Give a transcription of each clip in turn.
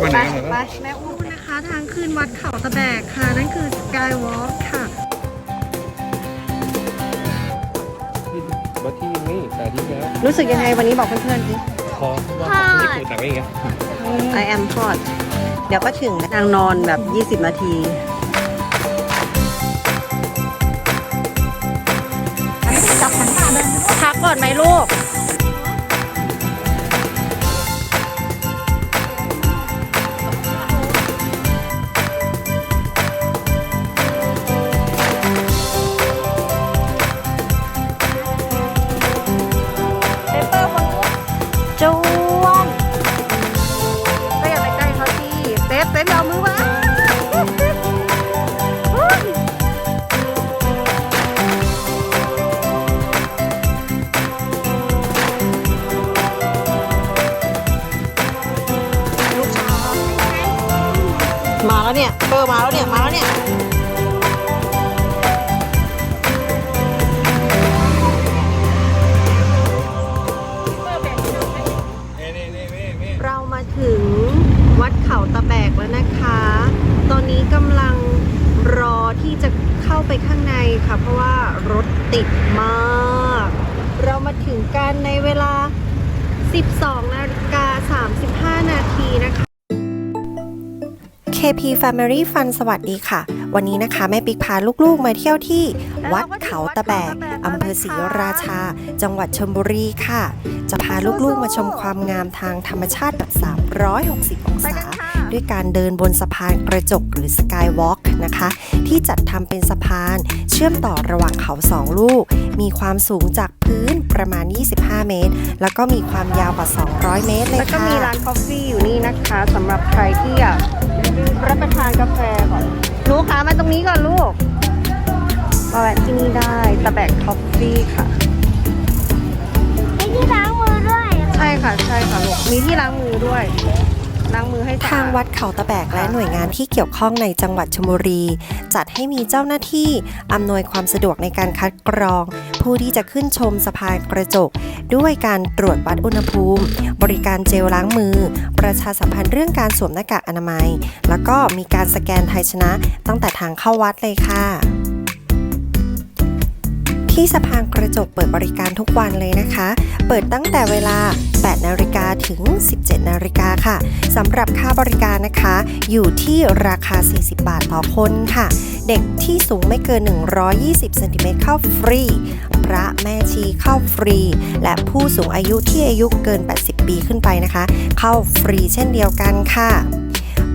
ไปไหนไปกันไปนะแม่อุ้มนะคะทางขึ้นวัดเขาตะแบกค่ะ นั่นคือสกายวอล์กค่ะมาที่นี่แต่ที่แล้วรู้สึกยังไงวันนี้บอกเพื่อนๆดิพอว่าญี่ปุ่นแต่ไม่อย่างเงี้ย I am hot เดี๋ยวก็ถึงนางนอนแบบ 20 นาทีพักก่อนไหมลูก แล้วเนี่ยเปอร์มาแล้วเนี่ย มาแล้วเนี่ยเรามาถึงวัดเขาตะแบกแล้วนะคะ ตอนนี้กำลังรอที่จะเข้าไปข้างในค่ะ เพราะว่ารถติดมาก เรามาถึงกันในเวลา 12นาฬิกา35 นาทีนะคะ KP Family Fun สวัสดีค่ะ วันนี้นะคะ แม่ปิ๊กพาลูกๆ มาเที่ยวที่ วัดเขาตะแบกอำเภอศรีราชา จังหวัดชลบุรีค่ะ จะพาลูกๆ มาชมความงามทางธรรมชาติแบบ 360 องศา ด้วยการเดินบนสะพานกระจกหรือ Skywalk นะคะ ที่จัดทำเป็นสะพานเชื่อมต่อระหว่างเขาสองลูก มีความสูงจากพื้นประมาณ 25 เมตร แล้วก็มีความยาวกว่า 200 เมตรเลยแล้วก็ค่ะมีร้านกาแฟอยู่นี่นะคะสำหรับใครที่อยากรับประทานกาแฟก่อนลูกค้ามาตรงนี้ก่อนลูกมาแวะที่นี่ได้ตะแบกคอฟฟี่ค่ะมีที่ล้างมือด้วย ใช่ค่ะใช่ค่ะลูกมีที่ล้างมือด้วย ล้างมือให้สะอาดทางวัดเขาตะแบกและหน่วยงานที่เกี่ยวข้องในจังหวัดชลบุรี จัดให้มีเจ้าหน้าที่อำนวยความสะดวกในการคัดกรอง ผู้ที่จะขึ้นชมสะพานกระจก ด้วยการตรวจวัดอุณหภูมิ บริการเจลล้างมือ ประชาสัมพันธ์เรื่องการสวมหน้ากากอนามัย แล้วก็มีการสแกนไทยชนะตั้งแต่ทางเข้าวัดเลยค่ะ ที่สะพานกระจกเปิดบริการทุกวันเลยนะคะ เปิดตั้งแต่เวลา 8 นาฬิกาถึง 17 นาฬิกาค่ะสำหรับค่าบริการนะคะ อยู่ที่ราคา 40 บาทต่อคนค่ะ เด็กที่สูงไม่เกิน 120เซนติเมตรเข้าฟรี พระแม่ชีเข้าฟรี และผู้สูงอายุที่อายุเกิน 80 ปีขึ้นไปนะคะ เข้าฟรีเช่นเดียวกันค่ะ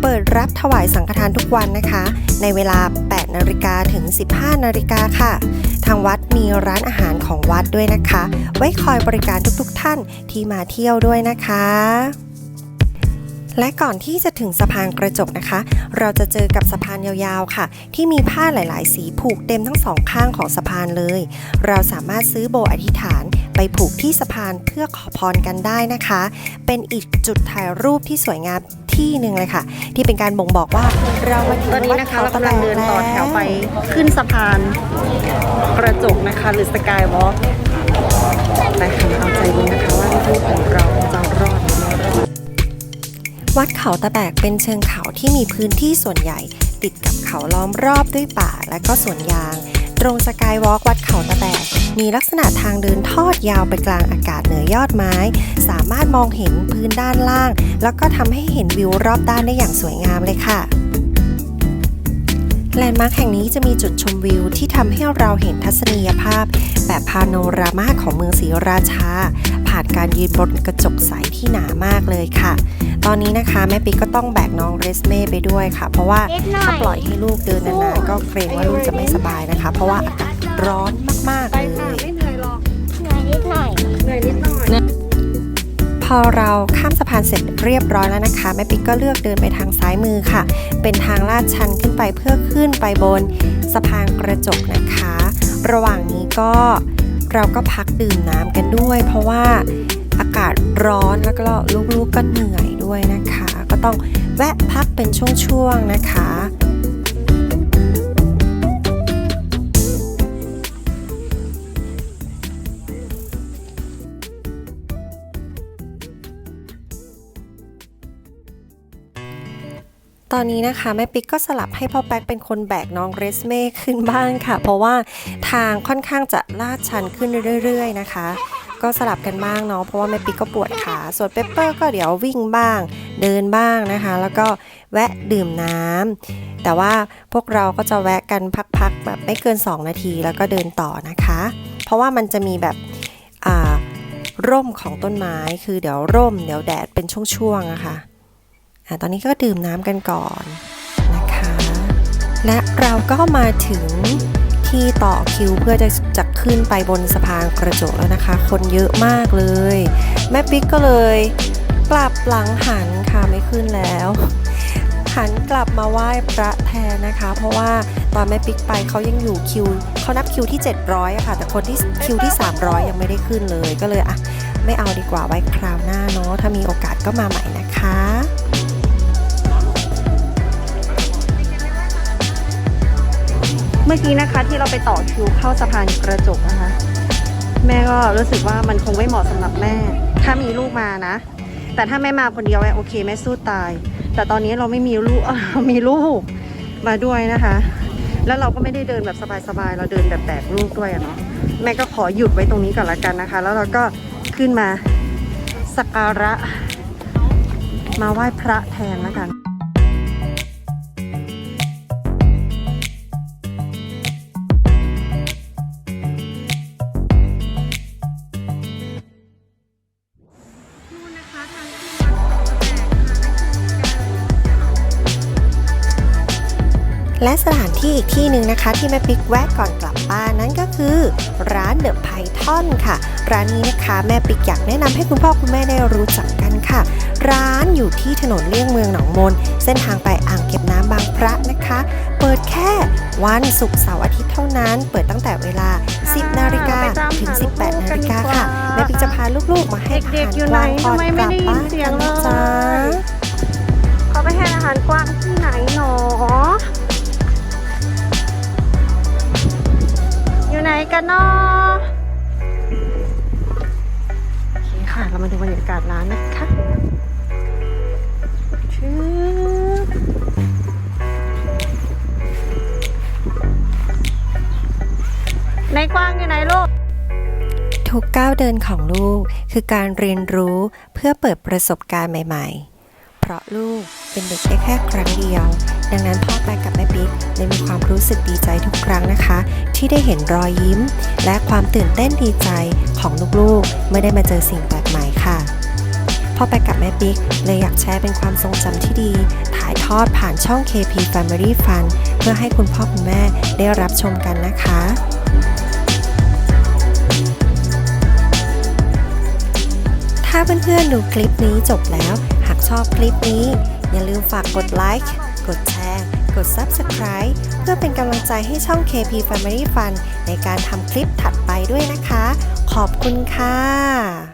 เปิดรับถวายสังฆทานทุกวันนะคะ ในเวลา 8 นาฬิกาถึง 15 นาฬิกาค่ะ ทางวัด มีร้านอาหารของวัดด้วยนะคะ ไว้คอยบริการทุกๆท่านที่มาเที่ยวด้วยนะคะ และก่อนที่จะถึงสะพานกระจกนะคะ เราจะเจอกับสะพานยาวๆค่ะ ที่มีผ้าหลายๆ สีผูกเต็มทั้งสองข้างของสะพานเลย เราสามารถซื้อโบอธิษฐานไปผูกที่สะพานเพื่อขอพรกันได้นะคะ เป็นอีกจุดถ่ายรูปที่สวยงาม ที่หนึ่งเลยค่ะ ที่เป็นการบ่งบอกว่าเรามาถึงตอนนี้วัดนะคะเขาเราตะกำแบลังกเดินแล้ต่อแถวไปขึ้นสะพานกระจกนะคะหรือสกายวอล์กไปค่ะมาเอาใจดูนะคะว่าลูกๆของเราจะรอดหรือไม่รอดวัดเขาตะแบกเป็นเชิงเขาที่มีพื้นที่ส่วนใหญ่ ติดกับเขาล้อมรอบด้วยป่าและก็สวนยาง ตรงสกายวอล์กวัดเขาตะแบก มีลักษณะทางเดินทอดยาวไปกลางอากาศเหนือยอดไม้ สามารถมองเห็นพื้นด้านล่าง แล้วก็ทำให้เห็นวิวรอบด้านได้อย่างสวยงามเลยค่ะแลนด์มาร์คแห่งนี้จะมีจุดชมวิวที่ทำให้เราเห็นทัศนียภาพ แบบพาโนรามาของเมืองศรีราชา ผ่านการยืนบนกระจกใสที่หนามากเลยค่ะ ตอนนี้นะคะแม่ปิ๊กก็ต้องแบกน้องเรสเม่ไปด้วยค่ะ เพราะว่านิดหน่อยถ้าปล่อยให้ลูกเดินนานๆก็เกรงว่าลูกจะไม่สบายนะคะ เพราะว่าอากาศร้อนมากๆไปเลค่ะยไม่เหนื่อยหรอกเหนื่อยนิดหน่อยเหนื่อยนิดหน่อยพอเราข้ามสะพานเสร็จเรียบร้อยแล้วนะคะแม่ปิ๊กก็เลือกเดินไปทางซ้ายมือค่ะ เป็นทางลาดชันขึ้นไปเพื่อขึ้นไปบนสะพานกระจกนะคะ ระหว่างนี้ก็ เราก็พักดื่มน้ำกันด้วย เพราะว่าอากาศร้อนแล้วก็ลูกๆก็เหนื่อยด้วยนะคะ ก็ต้องแวะพักเป็นช่วงๆนะคะ ตอนนี้นะคะแม่ปิ๊กก็สลับให้พ่อแป๊กเป็นคนแบกน้องเรสเม่ขึ้นบ้างค่ะ เพราะว่าทางค่อนข้างจะลาดชันขึ้นเรื่อย ๆ นะคะ ก็สลับกันบ้างเนาะเพราะว่าแม่ปิ๊กก็ปวดขาส่วนเปปเปอร์ก็เดี๋ยววิ่งบ้าง เดินบ้างนะคะ แล้วก็แวะดื่มน้ำแต่ว่าพวกเราก็จะแวะกันพักๆแบบไม่เกิน 2 นาทีแล้วก็เดินต่อนะคะ เพราะว่ามันจะมีแบบร่มของต้นไม้คือเดี๋ยวร่ม เดี๋ยวแดดเป็นช่วงๆอะค่ะอ่า ตอนนี้ก็ดื่มน้ำกันก่อนนะคะ และเราก็มาถึงที่ต่อคิวเพื่อจะจะขึ้นไปบนสะพานกระจกแล้วนะคะ คนเยอะมากเลย แม่ปิ๊กก็เลยกลับหลังหันค่ะไม่ขึ้นแล้วหันกลับมาไหว้พระแทนนะคะ เพราะว่าตอนแม่ปิ๊กไปเขายังอยู่คิวเขานับคิวที่ 700อะค่ะ แต่คนที่คิวที่ 300 ยังไม่ได้ขึ้นเลยก็เลยอะไม่เอาดีกว่าไว้คราวหน้าเนาะถ้ามีโอกาสก็มาใหม่นะคะ เมื่อกี้นะคะที่เราไปต่อคิวเข้าสะพานกระจกนะคะ แม่ก็รู้สึกว่ามันคงไม่เหมาะสำหรับแม่ ถ้ามีลูกมานะ แต่ถ้าแม่มาคนเดียวแม่โอเคแม่สู้ตาย แต่ตอนนี้เราไม่มีลูกมีลูกมาด้วยนะคะ แล้วเราก็ไม่ได้เดินแบบสบายๆเราเดินแบบแบกลูกด้วยเนาะแม่ก็ขอหยุดไว้ตรงนี้ก่อนละกันนะคะ แล้วเราก็ขึ้นมาสักการะ มาไหว้พระแทนละกัน และสถานที่อีกที่หนึ่งนะคะ ที่แม่ปิ๊กแวะก่อนกลับบ้านนั่นก็คือ ร้านเดอะไพทอนค่ะ ร้านนี้นะคะแม่ปิ๊กอยากแนะนำให้คุณพ่อคุณแม่ได้รู้จักกันค่ะ ร้านอยู่ที่ถนนเลี่ยงเมืองหนองมน เส้นทางไปอ่างเก็บน้ำบางพระนะคะ เปิดแค่วันศุกร์เสาร์อาทิตย์เท่านั้น เปิดตั้งแต่เวลา 10 นาฬิกาไปตามถึงหาลูกๆ18 นาฬิกากันดีกว่าค่ะแม่ปิ๊กจะพาลูกๆมาให้อาเด็หากรๆอยู่กไหนวางก่อนทำไมกไม่ลับได้ยินบ้านเสียกังนเลยนะจ๊ะเขาไปให้อาหารกวางที่ไหนหนอ ไหนกันเนาะโอเคค่ะ เรามาดูบรรยากาศร้านนะคะชื่อในกว้างอยู่ไหนลูก ทุกก้าวเดินของลูกคือการเรียนรู้เพื่อเปิดประสบการณ์ใหม่ ๆ เพราะลูกเป็นเด็กได้แค่ครั้งเดียว ดังนั้นพ่อไปกับแม่ปิ๊กเลยมีความรู้สึกดีใจทุกครั้งนะคะ ที่ได้เห็นรอยยิ้ม และความตื่นเต้นดีใจของลูกๆเมื่อได้มาเจอสิ่งแปลกใหม่ค่ะพ่อไปกับแม่ปิ๊กเลยอยากแชร์เป็นความทรงจำที่ดี ถ่ายทอดผ่านช่อง KP Family Fun เพื่อให้คุณพ่อคุณแม่ได้รับชมกันนะคะถ้าเพื่อนๆดูคลิปนี้จบแล้ว หากชอบคลิปนี้ อย่าลืมฝากกดไลค์กดแชร์ กด Subscribe เพื่อเป็นกำลังใจให้ช่อง KP Family Fun ในการทำคลิปถัดไปด้วยนะคะ ขอบคุณค่ะ